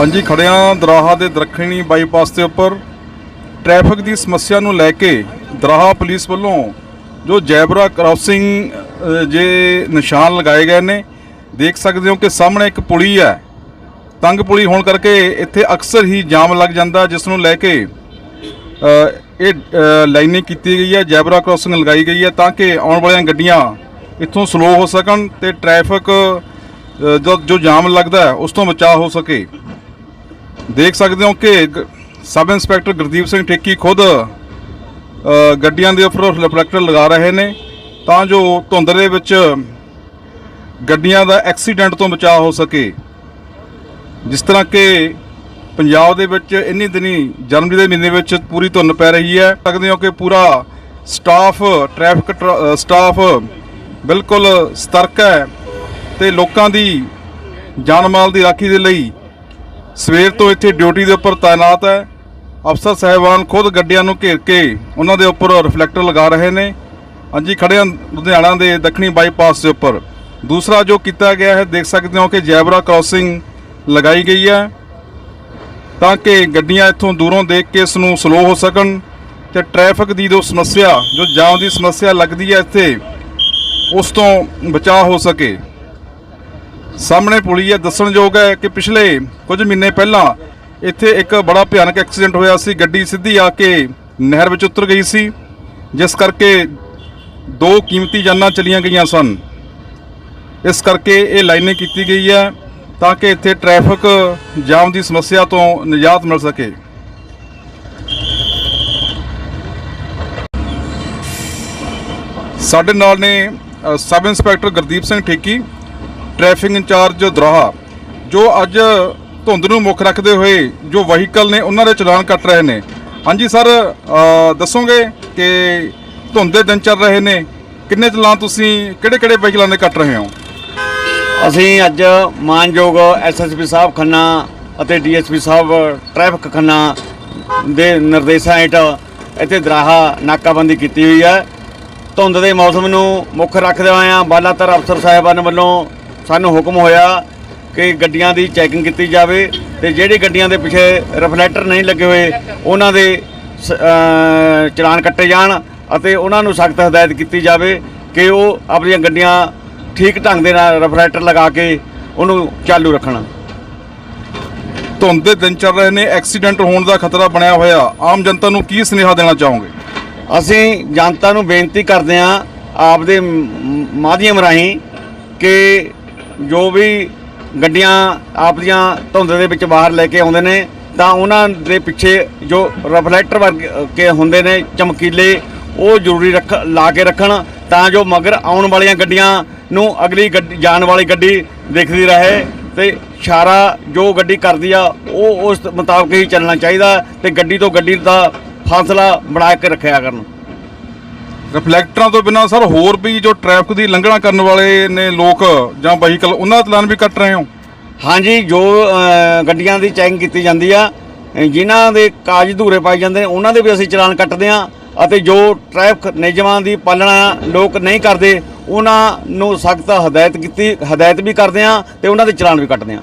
ਹਾਂਜੀ ਖੜਿਆਂ ਦਰਾਹਾ ਦੇ ਦੱਖਣੀ ਬਾਈਪਾਸ ਦੇ ਉੱਪਰ। ਟ੍ਰੈਫਿਕ ਦੀ ਸਮੱਸਿਆ ਨੂੰ ਲੈ ਕੇ ਦਰਾਹਾ ਪੁਲਿਸ ਵੱਲੋਂ ਜੋ ਜੈਬਰਾ ਕ੍ਰਾਸਿੰਗ ਜੇ ਨਿਸ਼ਾਨ ਲਗਾਏ ਗਏ ਨੇ, ਦੇਖ ਸਕਦੇ ਹੋ ਕਿ ਸਾਹਮਣੇ ਇੱਕ ਪੁਲੀ ਹੈ। ਤੰਗ ਪੁਲੀ ਹੋਣ ਕਰਕੇ ਇੱਥੇ ਅਕਸਰ ਹੀ ਜਾਮ ਲੱਗ ਜਾਂਦਾ, ਜਿਸ ਨੂੰ ਲੈ ਕੇ ਇਹ ਲਾਈਨਿੰਗ ਕੀਤੀ ਗਈ ਹੈ, ਜੈਬਰਾ ਕ੍ਰਾਸਿੰਗ ਲਗਾਈ ਗਈ ਹੈ, ਤਾਂ ਕਿ ਆਉਣ ਵਾਲੀਆਂ ਗੱਡੀਆਂ ਇੱਥੋਂ ਸਲੋ ਹੋ ਸਕਣ ਤੇ ਟ੍ਰੈਫਿਕ ਜੋ ਜਾਮ ਲੱਗਦਾ ਉਸ ਤੋਂ ਬਚਾਅ ਹੋ ਸਕੇ। ਦੇਖ ਸਕਦੇ ਹੋ ਕਿ ਗ- ਸਬ ਇੰਸਪੈਕਟਰ ਗੁਰਦੀਪ ਸਿੰਘ ਠੇਕੀ ਖੁਦ ਗੱਡੀਆਂ ਦੇ ਉੱਪਰ ਰਿਫਲੈਕਟਰ ਲਗਾ ਰਹੇ ਨੇ। ਤਾਂ ਜੋ ਧੁੰਦ ਦੇ ਵਿੱਚ ਗੱਡੀਆਂ ਦਾ ਐਕਸੀਡੈਂਟ ਤੋਂ ਬਚਾਅ ਹੋ ਸਕੇ। ਜਿਸ ਤਰ੍ਹਾਂ ਕਿ ਪੰਜਾਬ ਦੇ ਵਿੱਚ ਇੰਨੀ ਦਿਨੀ ਜਨਵਰੀ ਦੇ ਮਹੀਨੇ ਵਿੱਚ ਪੂਰੀ ਧੁੰਦ ਪੈ ਰਹੀ ਹੈ। ਸਕਦੇ ਹੋ ਕਿ ਪੂਰਾ ਸਟਾਫ ਟ੍ਰੈਫਿਕ ਟਰ- ਸਟਾਫ ਬਿਲਕੁਲ ਸਤਰਕ ਹੈ ਤੇ ਲੋਕਾਂ ਦੀ ਜਾਨ ਮਾਲ ਦੀ ਰਾਖੀ ਦੇ ਲਈ ਸਵੇਰ ਤੋਂ ਇੱਥੇ ਡਿਊਟੀ ਦੇ ਉੱਪਰ ਤਾਇਨਾਤ ਹੈ। ਅਫਸਰ ਸਹਿਬਾਨ ਖੁਦ ਗੱਡੀਆਂ ਨੂੰ ਘੇਰ ਕੇ ਉਹਨਾਂ ਦੇ ਉੱਪਰ ਰਿਫਲੈਕਟਰ ਲਗਾ ਰਹੇ ਨੇ। ਹਾਂਜੀ, ਖੜੇ ਲੁਧਿਆਣਾ ਦੇ ਦੱਖਣੀ ਬਾਈਪਾਸ ਦੇ ਉੱਪਰ। ਦੂਸਰਾ ਜੋ ਕੀਤਾ ਗਿਆ ਹੈ, ਦੇਖ ਸਕਦੇ ਹੋ ਕਿ ਜੈਬਰਾ ਕ੍ਰਾਸਿੰਗ ਲਗਾਈ ਗਈ ਹੈ ਤਾਂ ਕਿ ਗੱਡੀਆਂ ਇੱਥੋਂ ਦੂਰੋਂ ਦੇਖ ਕੇ ਇਸ ਨੂੰ ਸਲੋ ਹੋ ਸਕਣ ਤੇ ਟ੍ਰੈਫਿਕ ਦੀ ਜੋ ਸਮੱਸਿਆ, ਜੋ ਜਾਮ ਦੀ ਸਮੱਸਿਆ ਲੱਗਦੀ ਹੈ ਇੱਥੇ, ਉਸ ਤੋਂ ਬਚਾਅ ਹੋ ਸਕੇ। ਸਾਹਮਣੇ ਪੁਲੀ ਹੈ ਦੱਸਣਯੋਗ ਹੈ ਕਿ ਪਿਛਲੇ ਕੁਝ ਮਹੀਨੇ ਪਹਿਲਾਂ ਇੱਥੇ ਇੱਕ ਬੜਾ ਭਿਆਨਕ ਐਕਸੀਡੈਂਟ ਹੋਇਆ ਸੀ। ਗੱਡੀ ਸਿੱਧੀ ਆ ਕੇ ਨਹਿਰ ਵਿੱਚ ਉਤਰ ਗਈ ਸੀ, ਜਿਸ ਕਰਕੇ ਦੋ ਕੀਮਤੀ ਜਾਨਾਂ ਚਲੀਆਂ ਗਈਆਂ ਸਨ। ਇਸ ਕਰਕੇ ਇਹ ਲਾਈਨਿੰਗ ਕੀਤੀ ਗਈ ਹੈ ਤਾਂ ਕਿ ਇੱਥੇ ਟ੍ਰੈਫਿਕ ਜਾਮ ਦੀ ਸਮੱਸਿਆ ਤੋਂ ਨਿਜਾਤ ਮਿਲ ਸਕੇ। ਸਾਡੇ ਨਾਲ ਨੇ sub inspector Gurdeep Singh Theki traffic incharge Daraha, ਜੋ ਅੱਜ ਧੁੰਦ ਨੂੰ ਮੁੱਖ ਰੱਖਦੇ ਹੋਏ ਜੋ ਵਹੀਕਲ ਨੇ ਉਹਨਾਂ ਦੇ ਚਲਾਨ ਕੱਟ ਰਹੇ ਨੇ। ਹਾਂਜੀ ਸਰ ਦੱਸੋਗੇ ਕਿ ਧੁੰਦ ਦੇ ਦਿਨ ਚੱਲ ਰਹੇ ਨੇ। ਕਿੰਨੇ ਚਲਾਨ ਤੁਸੀਂ ਕਿਹੜੇ ਕਿਹੜੇ ਵਹੀਕਲਾਂ ਦੇ ਕੱਟ ਰਹੇ ਹੋ? ਅਸੀਂ ਅੱਜ ਮਾਨਯੋਗ ਐਸਐਸਪੀ ਸਾਹਿਬ ਖੰਨਾ ਅਤੇ ਡੀਐਸਪੀ ਸਾਹਿਬ ਟ੍ਰੈਫਿਕ ਖੰਨਾ ਦੇ ਨਿਰਦੇਸ਼ਾਂ ਹੇਠ ਇੱਥੇ ਦਰਾਹਾ ਨਾਕਾਬੰਦੀ ਕੀਤੀ ਹੋਈ ਹੈ। ਧੁੰਦ ਦੇ ਮੌਸਮ ਨੂੰ ਮੁੱਖ ਰੱਖਦੇ ਹੋਇਆਂ ਬਾਲਾਤਰ ਅਫਸਰ ਸਾਹਿਬਾਨ ਵੱਲੋਂ ਸਾਨੂੰ ਹੁਕਮ ਹੋਇਆ ਕਿ ਗੱਡੀਆਂ ਦੀ ਚੈਕਿੰਗ ਕੀਤੀ ਜਾਵੇ ਤੇ ਜਿਹੜੀ ਗੱਡੀਆਂ ਦੇ ਪਿੱਛੇ ਰਿਫਲੈਕਟਰ ਨਹੀਂ ਲੱਗੇ ਹੋਏ ਉਹਨਾਂ ਦੇ ਚਲਾਨ ਕੱਟੇ ਜਾਣ ਅਤੇ ਉਹਨਾਂ ਨੂੰ ਸਖਤ ਹਦਾਇਤ ਕੀਤੀ ਜਾਵੇ ਕਿ ਉਹ ਆਪਣੀਆਂ ਗੱਡੀਆਂ ਠੀਕ ਢੰਗ ਦੇ ਨਾਲ ਰਿਫਲੈਕਟਰ ਲਗਾ ਕੇ ਉਹਨੂੰ ਚਾਲੂ ਰੱਖਣ। ਧੁੰਦ ਦੇ ਦਿਨ ਚੱਲ ਰਹੇ ਨੇ ਐਕਸੀਡੈਂਟ ਹੋਣ ਦਾ ਖਤਰਾ ਬਣਿਆ ਹੋਇਆ। ਆਮ ਜਨਤਾ ਨੂੰ ਕੀ ਸੁਨੇਹਾ ਦੇਣਾ ਚਾਹੋਗੇ? ਅਸੀਂ ਜਨਤਾ ਨੂੰ ਬੇਨਤੀ ਕਰਦੇ ਹਾਂ ਆਪਦੇ ਮ- ਮਾਧਿਅਮ ਰਾਹੀਂ ਕਿ ਜੋ ਵੀ ਗੱਡੀਆਂ ਆਪਦੀਆਂ ਧੁੰਦ ਦੇ ਵਿੱਚ ਬਾਹਰ ਲੈ ਕੇ ਆਉਂਦੇ ਨੇ, ਤਾਂ ਉਹਨਾਂ ਦੇ ਪਿੱਛੇ ਜੋ ਰਿਫਲੈਕਟਰ ਵਰਗੇ ਹੁੰਦੇ ਨੇ, ਚਮਕੀਲੇ, ਉਹ ਜ਼ਰੂਰੀ ਰੱਖ, ਲਾ ਕੇ ਰੱਖਣ, ਤਾਂ ਜੋ ਮਗਰ ਆਉਣ ਵਾਲੀਆਂ ਗੱਡੀਆਂ ਨੂੰ ਅਗਲੀ ਗੱਡੀ, ਜਾਣ ਵਾਲੀ ਗੱਡੀ ਦੇਖਦੀ ਰਹੇ ਤੇ ਇਸ਼ਾਰਾ ਜੋ ਗੱਡੀ ਕਰਦੀ ਆ, ਉਹ ਉਸ ਮੁਤਾਬਕ ਹੀ ਚੱਲਣਾ ਚਾਹੀਦਾ ਤੇ ਗੱਡੀ ਤੋਂ ਗੱਡੀ ਦਾ ਫਾਸਲਾ ਬਣਾ ਕੇ ਰੱਖਿਆ ਕਰਨ। ਰਿਫਲੈਕਟਰਾਂ ਤੋਂ ਬਿਨਾਂ ਸਰ ਹੋਰ ਵੀ ਜੋ ਟ੍ਰੈਫਿਕ ਦੀ ਲੰਘਣਾ ਕਰਨ ਵਾਲੇ ਨੇ ਲੋਕ ਜਾਂ ਵਹੀਕਲ ਉਹਨਾਂ ਦਾ ਚਲਾਨ ਵੀ ਕੱਟ ਰਹੇ ਹੋ? ਹਾਂਜੀ ਜੋ ਅ, ਗੱਡੀਆਂ ਦੀ ਚੈਕਿੰਗ ਕੀਤੀ ਜਾਂਦੀ ਆ ਅ, ਜਿਨ੍ਹਾਂ ਦੇ ਕਾਗਜ਼ ਧੂਰੇ ਪਾਏ ਜਾਂਦੇ ਨੇ ਉਹਨਾਂ ਦੇ ਵੀ ਅਸੀਂ ਚਲਾਨ ਕੱਟਦੇ ਆ ਅਤੇ ਜੋ ਟ੍ਰੈਫਿਕ ਨਿਯਮਾਂ ਦੀ ਪਾਲਣਾ ਲੋਕ ਨਹੀਂ ਕਰਦੇ ਉਹਨਾਂ ਨੂੰ ਸਖਤ ਹਦਾਇਤ ਕੀਤੀ ਹਦਾਇਤ ਵੀ ਕਰਦੇ ਆ ਤੇ ਉਹਨਾਂ ਦੇ ਚਲਾਨ ਵੀ ਕੱਟਦੇ ਆ